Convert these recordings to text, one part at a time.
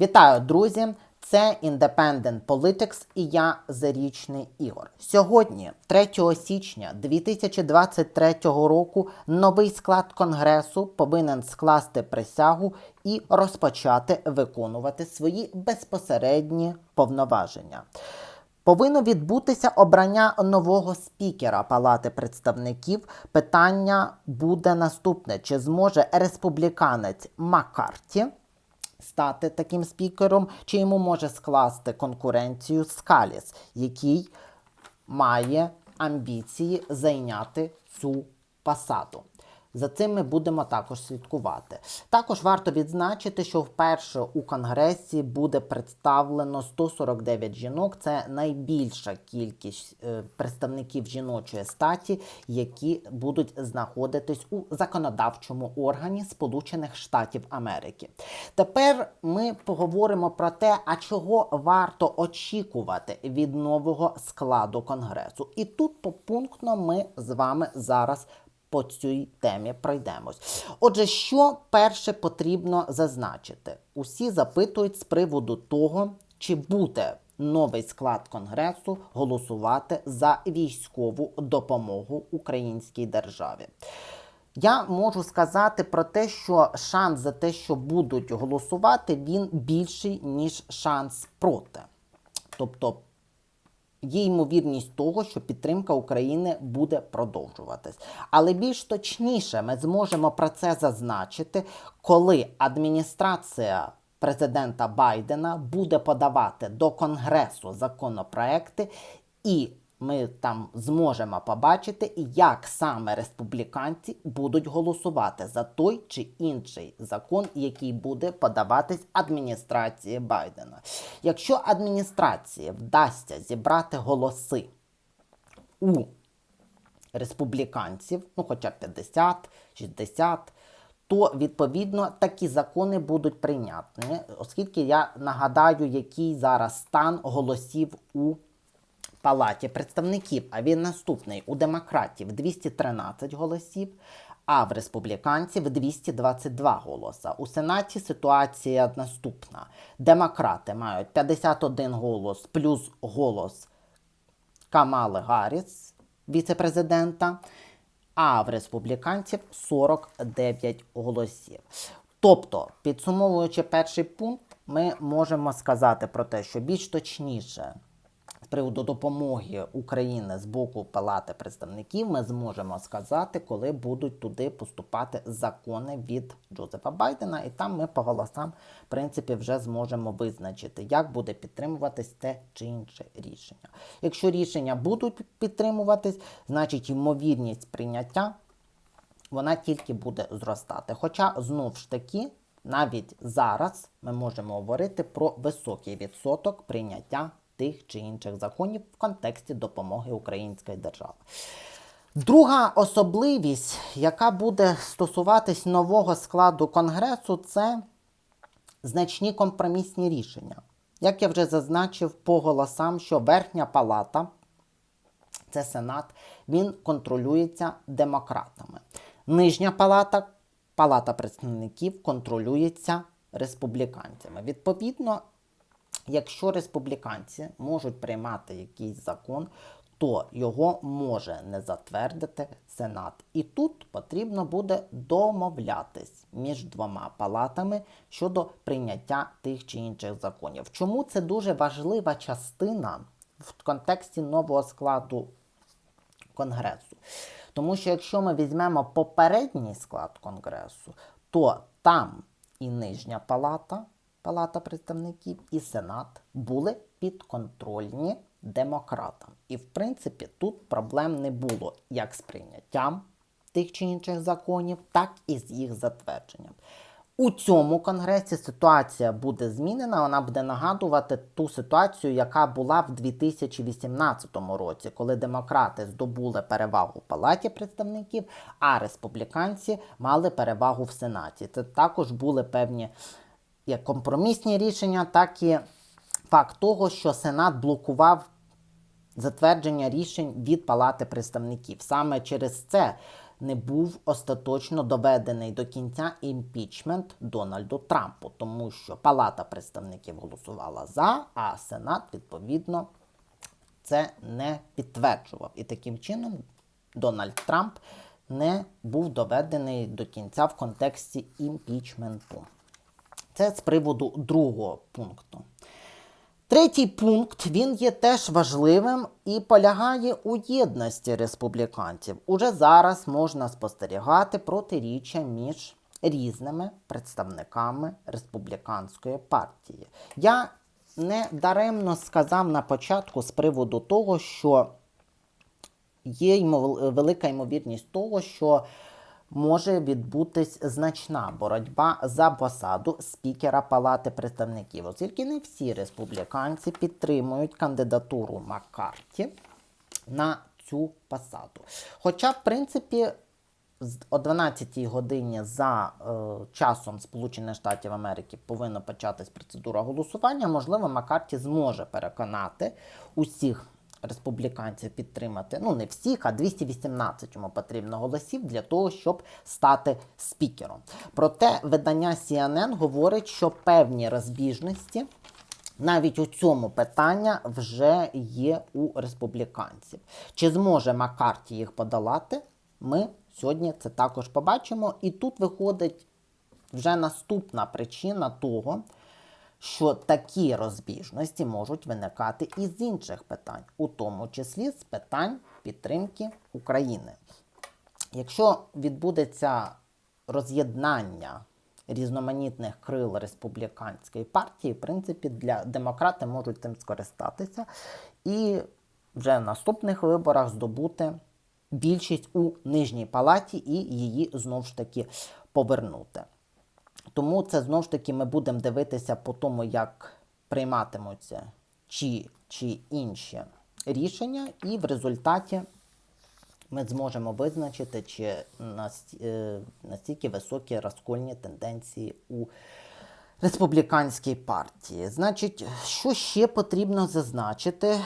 Вітаю, друзі! Це Independent Politics і я Зарічний Ігор. Сьогодні, 3 січня 2023 року, новий склад Конгресу повинен скласти присягу і розпочати виконувати свої безпосередні повноваження. Повинно відбутися обрання нового спікера Палати представників. Питання буде наступне: чи зможе республіканець Маккарті стати таким спікером, чи йому може скласти конкуренцію Скаліс, який має амбіції зайняти цю посаду. За цим ми будемо також слідкувати. Також варто відзначити, що вперше у Конгресі буде представлено 149 жінок. Це найбільша кількість е, представників жіночої статі, які будуть знаходитись у законодавчому органі Сполучених Штатів Америки. Тепер ми поговоримо про те, а чого варто очікувати від нового складу Конгресу. І тут попунктно ми з вами зараз по цій темі пройдемось. Отже, що перше потрібно зазначити? Усі запитують з приводу того, чи буде новий склад Конгресу голосувати за військову допомогу українській державі. Я можу сказати про те, що шанс за те, що будуть голосувати, він більший, ніж шанс проти. Тобто Є ймовірність того, що підтримка України буде продовжуватись. Але більш точніше ми зможемо про це зазначити, коли адміністрація президента Байдена буде подавати до Конгресу законопроекти і ми там зможемо побачити, як саме республіканці будуть голосувати за той чи інший закон, який буде подаватись адміністрації Байдена. Якщо адміністрації вдасться зібрати голоси у республіканців, ну хоча б 50, 60, то відповідно такі закони будуть прийнятні, оскільки я нагадаю, який зараз стан голосів у Палаті представників, а він наступний у демократів 213 голосів, а в республіканців 222 голоса. У Сенаті ситуація наступна. Демократи мають 51 голос плюс голос Камали Гарріс, віце-президента, а в республіканців 49 голосів. Тобто, підсумовуючи перший пункт, ми можемо сказати про те, що більш точніше приводу допомоги України з боку Палати представників ми зможемо сказати, коли будуть туди поступати закони від Джозефа Байдена, і там ми по голосам, в принципі, вже зможемо визначити, як буде підтримуватись те чи інше рішення. Якщо рішення будуть підтримуватись, значить ймовірність прийняття вона тільки буде зростати. Хоча знов ж таки. Навіть зараз ми можемо говорити про високий відсоток прийняття тих чи інших законів в контексті допомоги української держави. Друга особливість, яка буде стосуватись нового складу Конгресу, це значні компромісні рішення. Як я вже зазначив по голосам, що верхня палата, це Сенат, він контролюється демократами. Нижня палата, палата представників, контролюється республіканцями. Відповідно, Якщо республіканці можуть приймати якийсь закон, то його може не затвердити Сенат. І тут потрібно буде домовлятись між двома палатами щодо прийняття тих чи інших законів. Чому це дуже важлива частина в контексті нового складу Конгресу? Тому що якщо ми візьмемо попередній склад Конгресу, то там і нижня палата. Палата представників і Сенат були підконтрольні демократам. І, в принципі, тут проблем не було як з прийняттям тих чи інших законів, так і з їх затвердженням. У цьому конгресі ситуація буде змінена, вона буде нагадувати ту ситуацію, яка була в 2018 році, коли демократи здобули перевагу в Палаті представників, а республіканці мали перевагу в Сенаті. Це також були певні як компромісні рішення, так і факт того, що Сенат блокував затвердження рішень від Палати представників. Саме через це не був остаточно доведений до кінця імпічмент Дональду Трампу, тому що Палата представників голосувала за, а Сенат, відповідно, це не підтверджував. І таким чином Дональд Трамп не був доведений до кінця в контексті імпічменту. Це з приводу другого пункту. Третій пункт він є теж важливим і полягає у єдності республіканців. Уже зараз можна спостерігати протиріччя між різними представниками республіканської партії. Я не даремно сказав на початку з приводу того, що є велика ймовірність того, що може відбутись значна боротьба за посаду спікера Палати представників, оскільки не всі республіканці підтримують кандидатуру Маккарті на цю посаду. Хоча, в принципі, о 12-й годині за е, часом Сполучених Штатів Америки повинна початись процедура голосування. Можливо, Маккарті зможе переконати усіх республіканців підтримати, ну не всіх, а 218 йому потрібно голосів для того, щоб стати спікером. Проте видання CNN говорить, що певні розбіжності навіть у цьому питання вже є у республіканців. Чи зможе Маккарті їх подолати? Ми сьогодні це також побачимо. І тут виходить вже наступна причина того, що такі розбіжності можуть виникати і з інших питань, у тому числі з питань підтримки України. Якщо відбудеться роз'єднання різноманітних крил республіканської партії, в принципі, для демократи можуть цим скористатися і вже в наступних виборах здобути більшість у нижній палаті і її знову ж таки повернути. Тому це знову ж таки ми будемо дивитися по тому, як прийматимуться чи, чи інші рішення, і в результаті ми зможемо визначити, чи е, настільки високі розкольні тенденції у республіканській партії. Значить, що ще потрібно зазначити?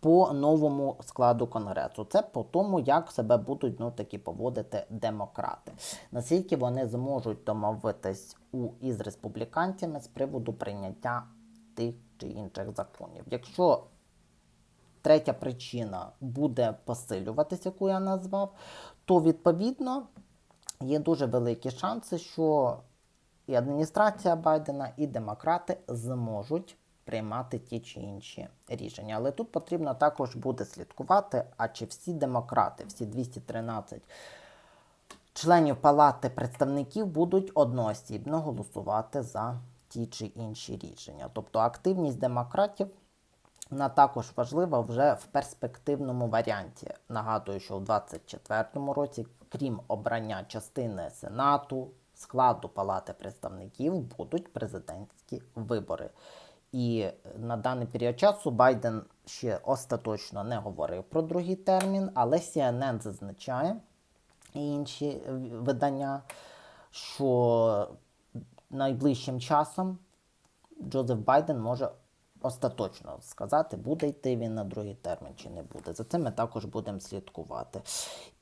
По новому складу конгресу. Це по тому, як себе будуть ну, таки поводити демократи. Наскільки вони зможуть домовитись у із республіканцями з приводу прийняття тих чи інших законів. Якщо третя причина буде посилюватися, яку я назвав, то відповідно є дуже великі шанси, що і адміністрація Байдена, і демократи зможуть приймати ті чи інші рішення. Але тут потрібно також буде слідкувати, а чи всі демократи, всі 213 членів Палати представників будуть одноосібно голосувати за ті чи інші рішення. Тобто активність демократів вона також важлива вже в перспективному варіанті. Нагадую, що у 2024 році, крім обрання частини Сенату, складу Палати представників, будуть президентські вибори. І на даний період часу Байден ще остаточно не говорив про другий термін, але CNN зазначає і інші видання, що найближчим часом Джозеф Байден може остаточно сказати, буде йти він на другий термін чи не буде. За цим ми також будемо слідкувати.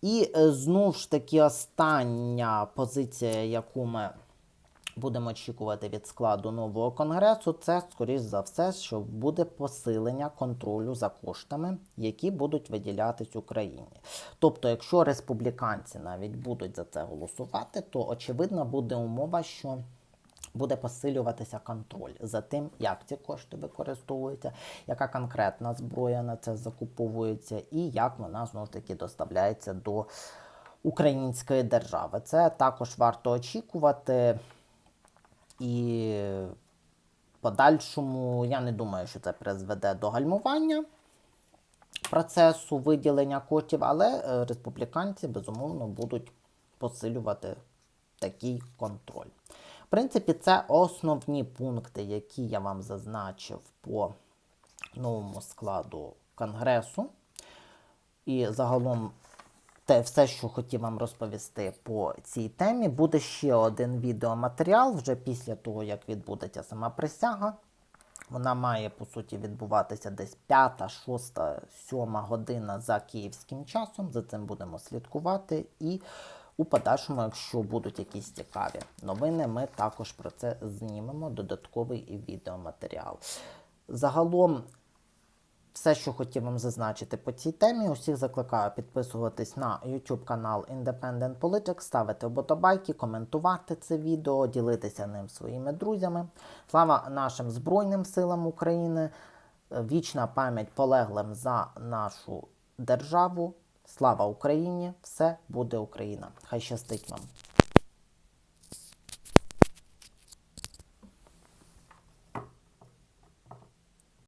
І е, знову ж таки остання позиція, яку ми будемо очікувати від складу нового конгресу, це, скоріш за все, що буде посилення контролю за коштами, які будуть виділятись Україні. Тобто, якщо республіканці навіть будуть за це голосувати, то очевидно буде умова, що буде посилюватися контроль за тим, як ці кошти використовуються, яка конкретна зброя на це закуповується, і як вона знову ж таки доставляється до української держави. Це також варто очікувати. І подальшому я не думаю, що це призведе до гальмування процесу виділення коштів, але е, республіканці безумовно будуть посилювати такий контроль. В принципі, це основні пункти, які я вам зазначив по новому складу Конгресу. І загалом те все, що хотів вам розповісти по цій темі. Буде ще один відеоматеріал вже після того, як відбудеться сама присяга Вона має по суті відбуватися десь 5, 6, 7 година за київським часом. За цим будемо слідкувати. І у подальшому, якщо будуть якісь цікаві новини, ми також про це знімемо додатковий відеоматеріал. Загалом, все, що хотів вам зазначити по цій темі, усіх закликаю підписуватись на YouTube канал Independent Politics, ставити вподобайки, коментувати це відео, ділитися ним своїми друзями. Слава нашим Збройним силам України, вічна пам'ять полеглим за нашу державу. Слава Україні! Все буде Україна! Хай щастить вам!